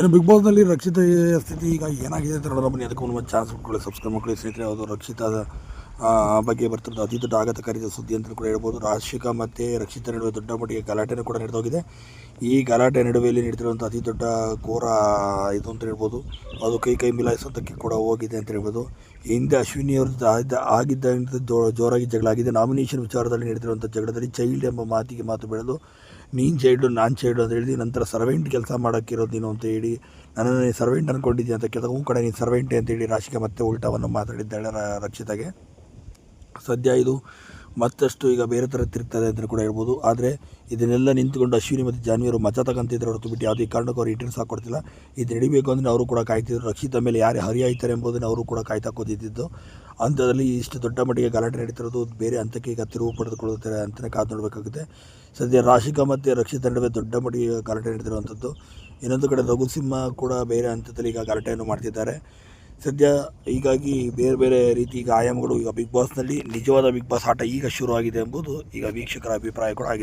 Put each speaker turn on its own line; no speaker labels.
ಇನ್ನು ಬಿಗ್ ಬಾಸ್ನಲ್ಲಿ ರಕ್ಷಿತ ಸ್ಥಿತಿ ಈಗ ಏನಾಗಿದೆ ಅಂತ ನೋಡೋಣ ಬನ್ನಿ. ಅದಕ್ಕೆ ಒಂದು ಚಾನ್ಸ್ ಕೊಟ್ಕೊಳ್ಳಿ ಸಬ್ಸ್ಕ್ರೈಬ್ ಮಾಡ್ಕೊಳ್ಳಿ ಸ್ನೇಹಿತರೆ. ಅದು ರಕ್ಷಿತಾದ ಬಗ್ಗೆ ಬರ್ತಿರೋದು ಅತಿ ದೊಡ್ಡ ಆಘಾತಕಾರಿ ಸುದ್ದಿ ಅಂತಲೂ ಕೂಡ ಹೇಳ್ಬೋದು. ರಾಶಿಕ ಮತ್ತು ರಕ್ಷಿತ ನಡುವೆ ದೊಡ್ಡ ಮಟ್ಟಿಗೆ ಗಲಾಟೆನೂ ಕೂಡ ನಡೆದೋಗಿದೆ. ಈ ಗಲಾಟೆ ನಡುವೆಯಲ್ಲಿ ನಡೆದಿರುವಂಥ ಅತಿ ದೊಡ್ಡ ಘೋರ ಇದು ಅಂತ ಹೇಳ್ಬೋದು. ಅದು ಕೈ ಕೈ ಮಿಲಾಯಿಸೋದಕ್ಕೆ ಕೂಡ ಹೋಗಿದೆ ಅಂತ ಹೇಳ್ಬೋದು. ಹಿಂದೆ ಅಶ್ವಿನಿ ಅವ್ರದ್ದು ಆದ ಆಗಿದ್ದ ಜೋ, ಜೋರಾಗಿ ಜಗಳ ಆಗಿದೆ ನಾಮಿನೇಷನ್ ವಿಚಾರದಲ್ಲಿ ನಡೆದಿರುವಂಥ ಜಗಳದಲ್ಲಿ ಚೈಲ್ಡ್ ಎಂಬ ಮಾತಿಗೆ ಮಾತು ಬೆಳೆದು, ನೀನು ಚೈಲ್ಡು ನಾನು ಚೈಲ್ಡು ಅಂತ ಹೇಳಿ, ನಂತರ ಸರ್ವೆಂಟ್ ಕೆಲಸ ಮಾಡೋಕ್ಕಿರೋದು ನೀನು ಅಂತ ಹೇಳಿ, ನನ್ನನ್ನು ನೀನು ಸರ್ವೆಂಟ್ ಅಂದ್ಕೊಂಡಿದ್ದೀನಿ ಅಂತ ಕೆಲವು ಕಡೆ ನೀನು ಸರ್ವೆಂಟೆ ಅಂತೇಳಿ ರಾಶಿಗೆ ಮತ್ತೆ ಉಲ್ಟಾವನ್ನು ಮಾತಾಡಿದ್ದಾಳೆ ರಕ್ಷಿತಾಗೆ. ಸದ್ಯ ಇದು ಮತ್ತಷ್ಟು ಈಗ ಬೇರೆ ಥರ ತಿರುಗ್ತದೆ ಅಂತ ಕೂಡ ಹೇಳ್ಬೋದು. ಆದರೆ ಇದನ್ನೆಲ್ಲ ನಿಂತುಕೊಂಡು ಅಶ್ವಿನಿ ಮತ್ತು ಜಾನ್ವಿಯವರು ಮಚ ತಗೊಂತಿದ್ರು ಹೊರತು ಬಿಟ್ಟು ಯಾವುದೇ ಕಾರಣಕ್ಕೂ ಅವ್ರು ರಿಟರ್ನ್ಸ್ ಹಾಕೊಡ್ತಿಲ್ಲ. ಇದು ನಡಿಬೇಕು ಅಂದರೆ ಅವರು ಕೂಡ ಕಾಯ್ತಿದ್ರು. ರಕ್ಷಿತ ಮೇಲೆ ಯಾರು ಹರಿಯಾಯ್ತಾರೆ ಎಂಬುದನ್ನು ಅವರು ಕೂಡ ಕಾಯ್ತಾ ಕೂತಿದ್ದು ಅಂಥದ್ರಲ್ಲಿ ಇಷ್ಟು ದೊಡ್ಡ ಮಟ್ಟಿಗೆ ಗಲಾಟೆ ನಡೀತಿರೋದು ಬೇರೆ ಹಂತಕ್ಕೆ ಈಗ ತಿರುವು ಪಡೆದುಕೊಳ್ಳುತ್ತಾರೆ ಅಂತಲೇ ಕಾದು ನೋಡಬೇಕಾಗುತ್ತೆ. ಸದ್ಯ ರಾಶಿಕಾ ಮತ್ತು ರಕ್ಷಿತ ನಡುವೆ ದೊಡ್ಡ ಮಟ್ಟಿಗೆ ಗಲಾಟೆ ನಡೀತಿರುವಂಥದ್ದು. ಇನ್ನೊಂದು ಕಡೆ ರಘುಸಿಂಹ ಕೂಡ ಬೇರೆ ಹಂತದಲ್ಲಿ ಈಗ ಗಲಾಟೆಯನ್ನು ಮಾಡ್ತಿದ್ದಾರೆ. ಸದ್ಯ ಹೀಗಾಗಿ ಬೇರೆ ಬೇರೆ ರೀತಿ ಆಯಾಮಗಳು ಈಗ ಬಿಗ್ ಬಾಸ್ನಲ್ಲಿ ನಿಜವಾದ ಬಿಗ್ ಬಾಸ್ ಆಟ ಈಗ ಶುರುವಾಗಿದೆ ಎಂಬುದು ಈಗ ವೀಕ್ಷಕರ ಅಭಿಪ್ರಾಯ ಕೂಡ ಆಗಿದೆ.